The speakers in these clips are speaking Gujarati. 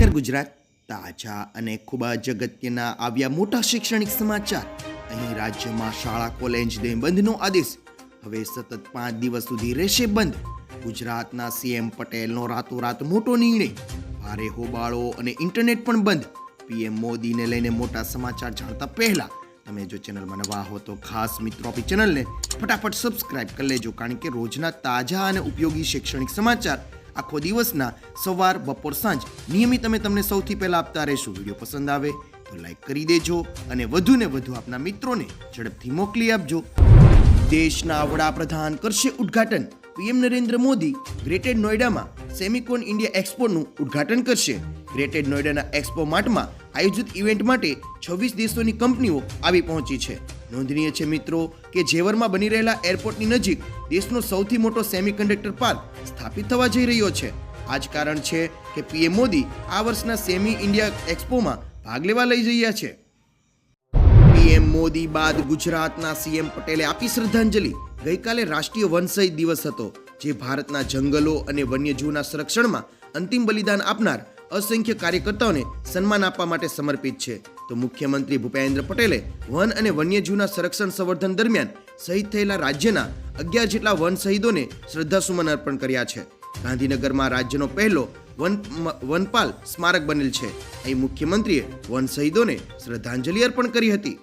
નમસ્કાર ગુજરાત. તાજા અને ખૂબ જ અગત્યના આવ્યા મોટા શૈક્ષણિક સમાચાર. અહીં રાજ્યમાં શાળા, કોલેજ બંધનો આદેશ. હવે સતત પાંચ દિવસ સુધી રહેશે બંધ. ગુજરાતના સીએમ પટેલનો રાતોરાત મોટો નિર્ણય. ભારે હોબાળો અને ઇન્ટરનેટ પણ બંધ. પીએમ મોદીને લઈને મોટા સમાચાર જાણતા પહેલા તમે જો ચેનલમાં નવા હો તો ખાસ મિત્રો ચેનલને ફટાફટ સબસ્ક્રાઇબ કરી લેજો, કારણ કે રોજના તાજા અને ઉપયોગી શૈક્ષણિક સમાચાર આખો દિવસના સવાર, બપોર, સાંજ નિયમિત અમે તમને સૌથી પહેલા આપતા રહીશું. વીડિયો પસંદ આવે તો લાઈક કરી દેજો અને વધુ ને વધુ આપના મિત્રોને ઝડપથી મોકલી આપજો. દેશના વડાપ્રધાન કરશે ઉદ્ઘાટન. પીએમ નરેન્દ્ર મોદી ગ્રેટેડ નોઈડામાં સેમિકોન ઇન્ડિયા એક્સપોનું ઉદ્ઘાટન કરશે. ગ્રેટેડ નોઈડાના એક્સપો માર્ટમાં આયોજિત ઇવેન્ટ માટે છવ્વીસ દેશોની કંપનીઓ આવી પહોંચી છે. નોંધનીય છે મિત્રો કે જેવરમાં બની રહેલા એરપોર્ટની નજીક દેશનો સૌથી મોટો સેમિકન્ડક્ટર પાર્ક સ્થાપિત થવા જઈ રહ્યો છે. આ જ કારણ છે કે પીએમ મોદી આ વર્ષના સેમી ઇન્ડિયા એક્સપોમાં ભાગ લેવા લઈ રહ્યા છે. પીએમ મોદી બાદ ગુજરાતના સીએમ પટેલે આપી શ્રદ્ધાંજલિ. ગઈકાલે રાષ્ટ્રીય વન દિવસ હતો, જે ભારતના જંગલો અને વન્યજીવના સંરક્ષણમાં અંતિમ બલિદાન આપનાર અસંખ્ય કાર્યકર્તાઓને સન્માન આપવા માટે સમર્પિત છે. તો મુખ્યમંત્રી ભૂપેન્દ્ર પટેલે વન અને વન્યજીવના સંરક્ષણ સંવર્ધન દરમિયાન શહીદ થયેલા રાજ્યના અગિયાર જેટલા વન શહીદોને શ્રદ્ધાસુમન અર્પણ કર્યા છે. ગાંધીનગરમાં રાજ્યનો પહેલો વન વનપાલ સ્મારક બનેલ છે. અહીં મુખ્યમંત્રીએ વન શહીદોને શ્રદ્ધાંજલિ અર્પણ કરી હતી.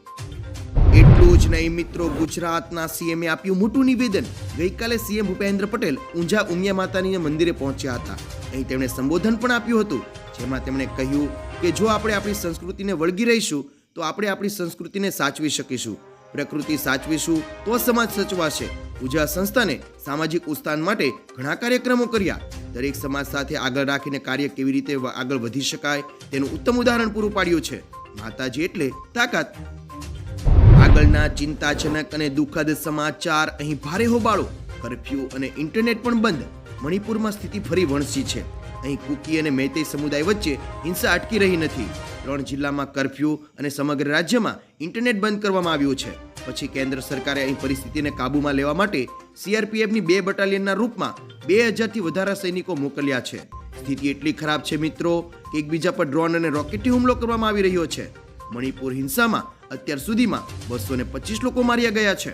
એટલું જ નહીં મિત્રો, ગુજરાતના સીએમએ આપ્યું મોટું નિવેદન. ગઈકાલે સીએમ ભૂપેન્દ્ર પટેલ ઊંઝા ઉમિયા માતાની મંદિરે પહોંચ્યા હતા. અહીં તેમણે સંબોધન પણ આપ્યું હતું, જેમાં તેમણે કહ્યું કે જો આપણે આપણી સંસ્કૃતિને વળગી રહીશું, તો આપણે આપણી સંસ્કૃતિને સાચવી શકીશું. પ્રકૃતિ સાચવીશું તો સમાજ સચવાશે. ઉજા સંસ્થાને સામાજિક ઉત્થાન માટે ઘણા કાર્યક્રમો કર્યા. દરેક સમાજ સાથે આગળ રાખીને કાર્ય કેવી રીતે આગળ વધી શકાય, તેનું ઉત્તમ ઉદાહરણ પૂરું પાડ્યું છે. માતાજી એટલે તાકાત. આગળના ચિંતાજનક અને દુઃખદ સમાચાર અહીં ભારે હોબાળો. કરફ્યુ અને ઇન્ટરનેટ પણ બંધ. મણિપુરમાં સ્થિતિ ફરી વણસી છે. અહીં કુકી અને મૈતેઈ સમુદાય વચ્ચે હિંસા અટકી રહી નથી. ત્રણ જિલ્લામાં કરફ્યુ અને સમગ્ર રાજ્યમાં ઇન્ટરનેટ બંધ કરવામાં આવ્યું છે. પછી કેન્દ્ર સરકારે અહીં પરિસ્થિતિને કાબૂમાં લેવા માટે સીઆરપીએફની બે બટાલિયનના રૂપમાં બે હજારથી વધારે સૈનિકો મોકલ્યા છે. સ્થિતિ એટલી ખરાબ છે મિત્રો કે એકબીજા પર ડ્રોન અને રોકેટથી હુમલો કરવામાં આવી રહ્યો છે. મણિપુર હિંસામાં અત્યાર સુધીમાં બસો ને પચીસ લોકો માર્યા ગયા છે.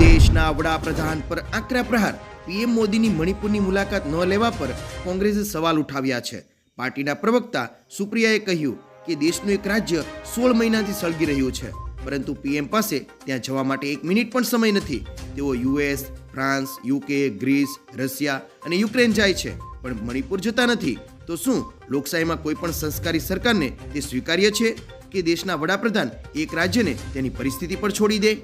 દેશના વડાપ્રધાન પર આકરા પ્રહાર પીએમ મોદીની મણિપુરની મુલાકાત ન લેવા પર કોંગ્રેસે સવાલ ઉઠાવ્યા છે. પાર્ટીના પ્રવક્તા સુપ્રિયાએ કહ્યું કે દેશનું એક રાજ્ય સોળ મહિનાથી સળગી રહ્યું છે. પરંતુ પીએમ પાસે ત્યાં જવા માટે એક મિનિટ પણ સમય નથી. તેઓ US, France, UK, Greece, Russia અને યુક્રેન જાય છે. પણ મણિપુર જતા નથી. તો શું લોકશાહીમાં કોઈ પણ સંસ્કારી સરકારને તે સ્વીકાર્ય છે કે દેશના વડાપ્રધાન એક રાજ્યને તેની પરિસ્થિતિ પર છોડી દે?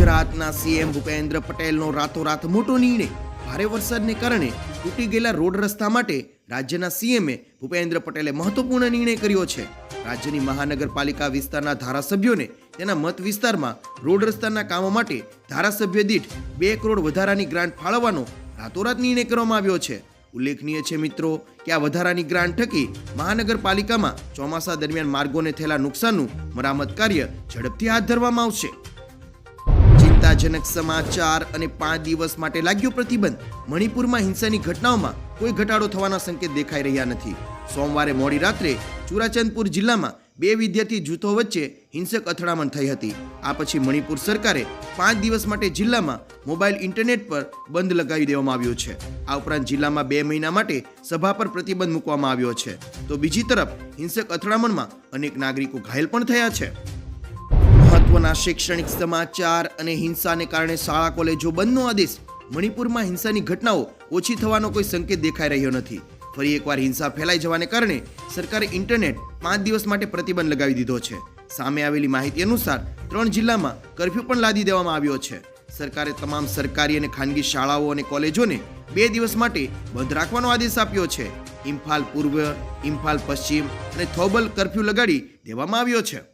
ગુજરાતના સીએમ ભૂપેન્દ્ર પટેલનો રાતોરાત મોટો નિર્ણય. ભારે વરસાદને કારણે તૂટી ગયેલા રોડ રસ્તા માટે રાજ્યના સીએમએ ભૂપેન્દ્ર પટેલે મહત્વપૂર્ણ નિર્ણય કર્યો છે. રાજ્યની મહાનગરપાલિકા વિસ્તારના ધારાસભ્યોને તેના મત વિસ્તારમાં રોડ રસ્તાના કામો માટે ધારાસભ્ય દીઠ બે કરોડ વધારાની ગ્રાન્ટ ફાળવવાનો રાતોરાત નિર્ણય કરવામાં આવ્યો છે. ઉલ્લેખનીય છે મિત્રો કે આ વધારાની ગ્રાન્ટ થકી મહાનગરપાલિકામાં ચોમાસા દરમિયાન માર્ગોને થયેલા નુકસાનનું મરામત કાર્ય ઝડપથી હાથ ધરવામાં આવશે. ચિંતાજનક સમાચાર અને પાંચ દિવસ માટે લાગ્યો પ્રતિબંધ. મણિપુરમાં હિંસાની ઘટનાઓમાં કોઈ ઘટાડો થવાના સંકેત દેખાઈ રહ્યા નથી. સોમવારે મોડી રાત્રે ચુરાચંદપુર જિલ્લામાં બે વિદ્યાર્થી જૂથો વચ્ચે હિંસક અથડામણ થઈ હતી. આ પછી મણિપુર સરકારે પાંચ દિવસ માટે જિલ્લામાં મોબાઈલ ઇન્ટરનેટ પર બંધ લગાવી દેવામાં આવ્યો છે. આ ઉપરાંત જિલ્લામાં બે મહિના માટે સભા પર પ્રતિબંધ મૂકવામાં આવ્યો છે. તો બીજી તરફ હિંસક અથડામણમાં અનેક નાગરિકો ઘાયલ પણ થયા છે. મહત્વના શૈક્ષણિક સમાચાર અને હિંસાને કારણે શાળા, કોલેજો બંધનો આદેશ. મણિપુરમાં હિંસાની ઘટનાઓ ઓછી થવાનો કોઈ સંકેત દેખાઈ રહ્યો નથી. ફરી એકવાર હિંસા ફેલાઈ જવાને કારણે સરકારે ઇન્ટરનેટ પાંચ દિવસ માટે પ્રતિબંધ લગાવી દીધો છે. સામે આવેલી માહિતી અનુસાર, ત્રણ જિલ્લામાં કરફ્યુ પણ લાદી દેવામાં આવ્યો છે. સરકારે તમામ સરકારી અને ખાનગી શાળાઓ અને કોલેજોને બે દિવસ માટે બંધ રાખવાનો આદેશ આપ્યો છે. ઇમ્ફાલ પૂર્વ, ઇમ્ફાલ પશ્ચિમ અને થોબલ કરફ્યુ લગાડી દેવામાં આવ્યો છે.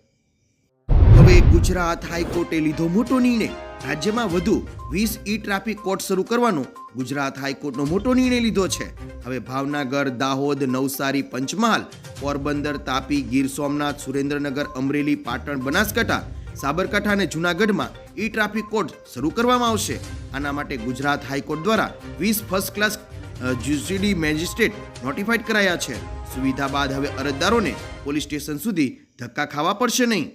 ગુજરાત હાઈકોર્ટે લીધો મોટો નિર્ણય. રાજ્યમાં વધુ વીસ ઈ ટ્રાફિક કોર્ટ શરૂ કરવાનો ગુજરાત હાઈકોર્ટનો મોટો નિર્ણય લીધો છે. હવે ભાવનગર, દાહોદ, નવસારી, પંચમહાલ, પોરબંદર, તાપી, ગીર સોમનાથ, સુરેન્દ્રનગર, અમરેલી, પાટણ, બનાસકાંઠા, સાબરકાંઠા અને જૂનાગઢમાં ઈ ટ્રાફિક કોર્ટ શરૂ કરવામાં આવશે. આના માટે ગુજરાત હાઈકોર્ટ દ્વારા વીસ ફર્સ્ટ ક્લાસ જ્યુસીડી મેજિસ્ટ્રેટ નોટિફાઈડ કરાયા છે. સુવિધા બાદ હવે અરજદારોને પોલીસ સ્ટેશન સુધી ધક્કા ખાવા પડશે નહીં.